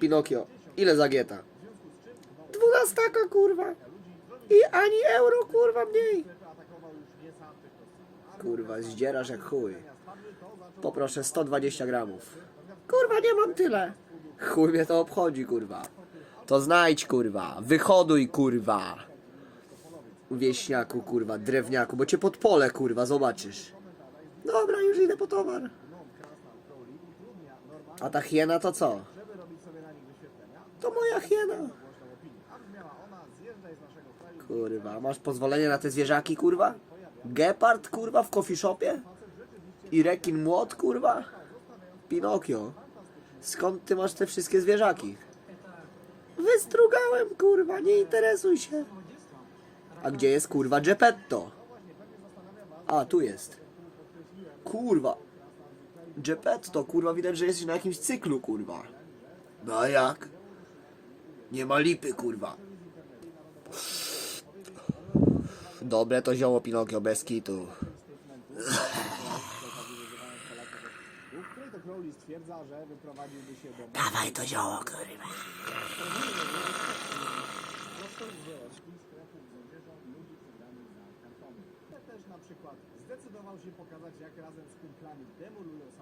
Pinokio, ile zagieta? Dwunastaka, kurwa. I ani euro, kurwa, mniej. Kurwa, zdzierasz jak chuj. Poproszę 120 gramów. Kurwa, nie mam tyle. Chuj mnie to obchodzi, kurwa. To znajdź, kurwa. Wyhoduj, kurwa. Wieśniaku, kurwa, drewniaku, bo cię podpolę, kurwa, zobaczysz. Dobra, już idę po towar. A ta hiena to co? To moja hiena. Kurwa, masz pozwolenie na te zwierzaki, kurwa? Gepard, kurwa, w coffee shopie? I rekin młot, kurwa? Pinokio. Skąd ty masz te wszystkie zwierzaki? Wystrugałem, kurwa, nie interesuj się. A gdzie jest, kurwa, Geppetto? A, tu jest. Kurwa. Geppetto, kurwa, widać, że jesteś na jakimś cyklu, kurwa. No jak? Nie ma lipy, kurwa. Dobre to zioło Pinokio, bez kitu. Dawaj to zioło, kurwa. Też na przykład zdecydował się pokazać, jak razem z kumplami demolują samochód.